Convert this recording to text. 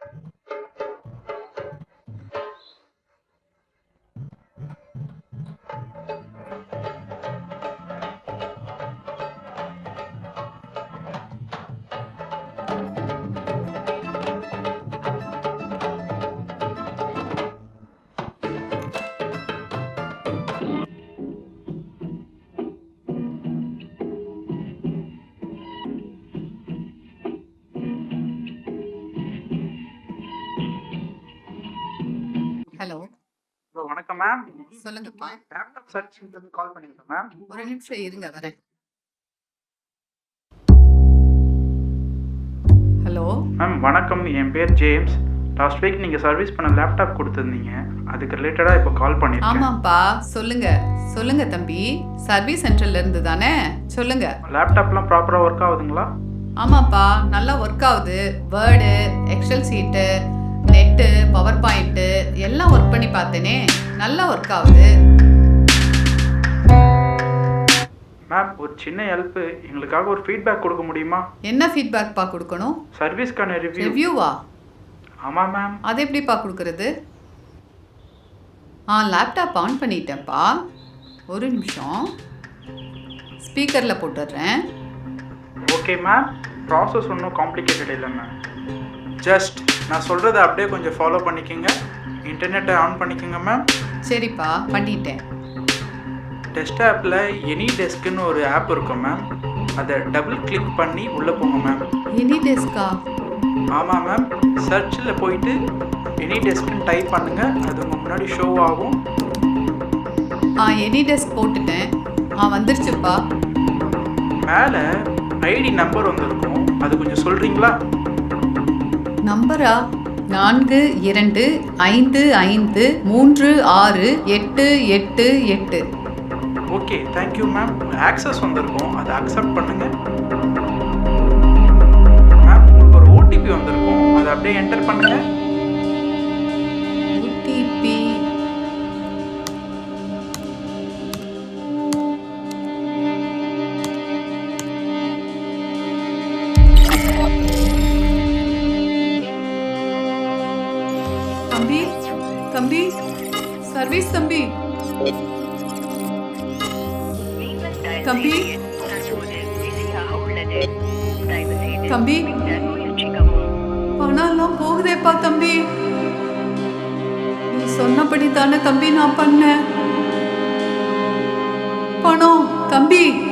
thank you ma'am சொல்லுங்கப்பா laptop சர்வீஸ்லேருந்து call பண்ணியிருக்கேன் மேம் ஒரு நிமிஷம் இருங்க வரேன். ஹலோ மேம் வணக்கம். என் பேர் ஜேம்ஸ். லாஸ்ட் வீக் நீங்கள் சர்வீஸ் பண்ண லேப்டாப் கொடுத்துருந்தீங்க. அதுக்கு ரிலேட்டடாக இப்போ கால் பண்ணியிருக்கேன் ஆமாப்பா சொல்லுங்க. சொல்லுங்க தம்பி. சர்வீஸ் சென்டர்ல இருந்து தானே? சொல்லுங்க. லேப்டாப்லாம் ப்ராப்பராக ஒர்க் ஆகுதுங்களா? ஆமாப்பா நல்லா ஒர்க் ஆகுது. வேர்டு எக்ஸல் சீட்டு எல்லாம் ஒர்க் பண்ணி பார்த்தேனே. நல்லா ஒர்க் ஆகுது. மேம் ஒரு சின்ன ஹெல்ப்பு எங்களுக்காக ஒரு ஃபீட்பேக் கொடுக்க முடியுமா? என்ன ஃபீட்பேக்ப்பா கொடுக்கணும்? சர்வீஸ்க்கான ரிவ்யூ ரிவ்யூவா ஆமாம் மேம் அது எப்படிப்பா கொடுக்கறது? ஆ லேப்டாப் ஆன் பண்ணிட்டேன்ப்பா. ஒரு நிமிஷம். ஸ்பீக்கரில் போட்டுடுறேன். ஓகே மேம் ப்ராசஸ் ஒன்றும் காம்ப்ளிகேட்டட் இல்லை மேம் ஜஸ்ட் நான் சொல்கிறத அப்படியே கொஞ்சம் ஃபாலோ பண்ணிக்கோங்க. இன்டர்நெட்டை ஆன் பண்ணிக்கோங்க மேம் சரிப்பா பண்ணிட்டேன். டெஸ்க்டாப்பில் எனி டெஸ்க்குன்னு ஒரு ஆப் இருக்கும் மேம் அதை டபுள் கிளிக் பண்ணி உள்ளே போங்க மேம் எனி டெஸ்கா ஆமாம் மேம் சர்ச்சில் போயிட்டு எனி டெஸ்க்னு டைப் பண்ணுங்கள் அது உங்கள் முன்னாடி ஷோ ஆகும். ஆ எனி டெஸ்க் போட்டுட்டேன். ஆ வந்துருச்சுப்பா. மேலே ஐடி நம்பர் வந்திருக்கும் அது கொஞ்சம் சொல்கிறீங்களா நம்பரா நான்கு இரண்டு ஐந்து ஐந்து மூன்று ஆறு எட்டு எட்டு எட்டு. ஓகே தேங்க்யூ மேம் ஆக்சஸ் வந்திருக்கும். அதை அக்செப்ட் பண்ணுங்கள் மேம் உங்களுக்கு ஒரு ஓடிபி வந்திருக்கும். அதை அப்படியே என்டர் பண்ணுங்கள் தம்பி தம்பி சர்வீஸ் தம்பி. தம்பி. தம்பி. பணம் எல்லாம் போகுதேப்பா தம்பி. நீ சொன்னபடி தானே தம்பி நான் பண்ணேன். பணம் தம்பி.